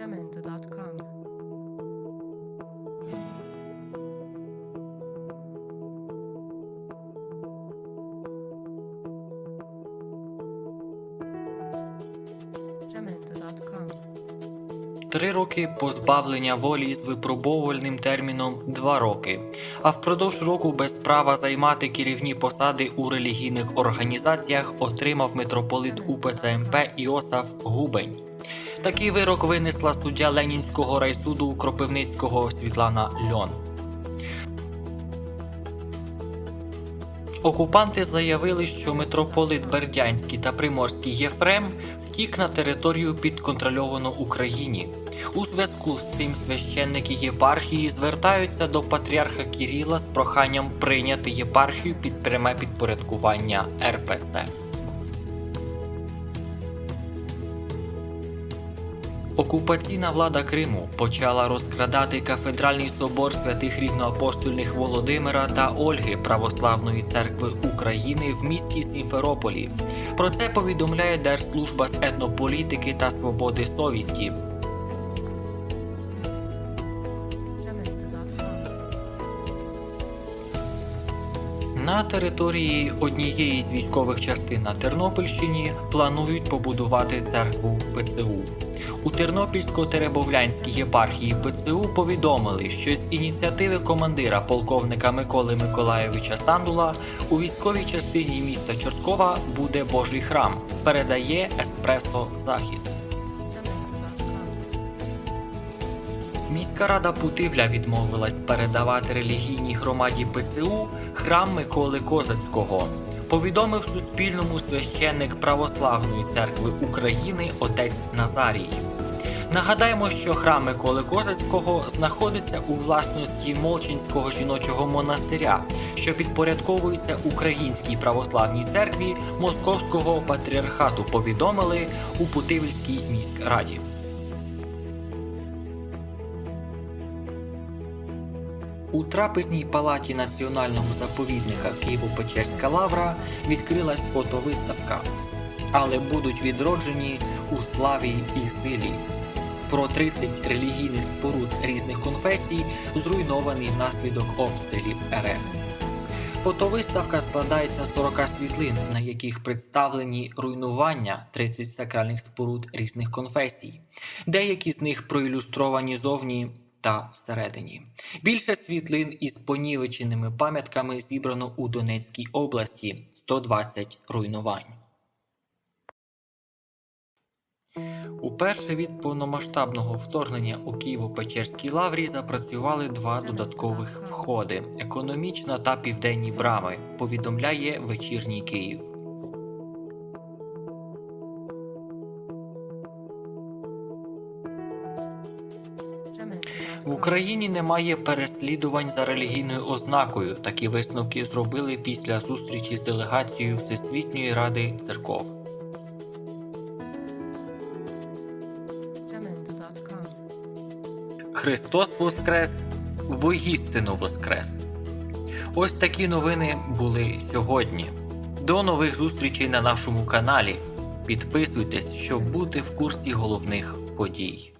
Jamendo.com. Три роки позбавлення волі з випробовувальним терміном 2 роки, а впродовж року без права займати керівні посади у релігійних організаціях отримав митрополит УПЦ МП Іосаф Губень. Такий вирок винесла суддя Ленінського райсуду Кропивницького Світлана Льон. Окупанти заявили, що митрополит Бердянський та Приморський Єфрем втік на територію підконтрольовану Україні. У зв'язку з цим священники єпархії звертаються до патріарха Кіріла з проханням прийняти єпархію під пряме підпорядкування РПЦ. Окупаційна влада Криму почала розкрадати кафедральний собор святих рівноапостольних Володимира та Ольги Православної церкви України в місті Сімферополі. Про це повідомляє Держслужба з етнополітики та свободи совісті. На території однієї з військових частин на Тернопільщині планують побудувати церкву ПЦУ. У Тернопільсько-Теребовлянській єпархії ПЦУ повідомили, що з ініціативи командира полковника Миколи Миколаєвича Сандула у військовій частині міста Чорткова буде Божий храм. Передає Еспресо Захід. Міська рада Путивля відмовилась передавати релігійній громаді ПЦУ храм Миколи Козацького. Повідомив Суспільному священник Православної церкви України отець Назарій. Нагадаємо, що храм Миколи Козацького знаходиться у власності Молчинського жіночого монастиря, що підпорядковується Українській православній церкві Московського патріархату. Повідомили у Путивльській міськраді. У трапезній палаті національного заповідника Києво-Печерська лавра відкрилась фотовиставка, але будуть відроджені у славі і силі. Про 30 релігійних споруд різних конфесій, зруйновані внаслідок обстрілів РФ. Фотовиставка складається з 40 світлин, на яких представлені руйнування 30 сакральних споруд різних конфесій. Деякі з них проілюстровані зовні та всередині. Більше світлин із понівеченими пам'ятками зібрано у Донецькій області 120 руйнувань. Уперше від повномасштабного вторгнення у Києво-Печерській лаврі запрацювали два додаткових входи економічна та південні брами. Повідомляє вечірній Київ. В Україні немає переслідувань за релігійною ознакою. Такі висновки зробили після зустрічі з делегацією Всесвітньої ради церков. Христос Воскрес, воістину Воскрес. Ось такі новини були сьогодні. До нових зустрічей на нашому каналі. Підписуйтесь, щоб бути в курсі головних подій.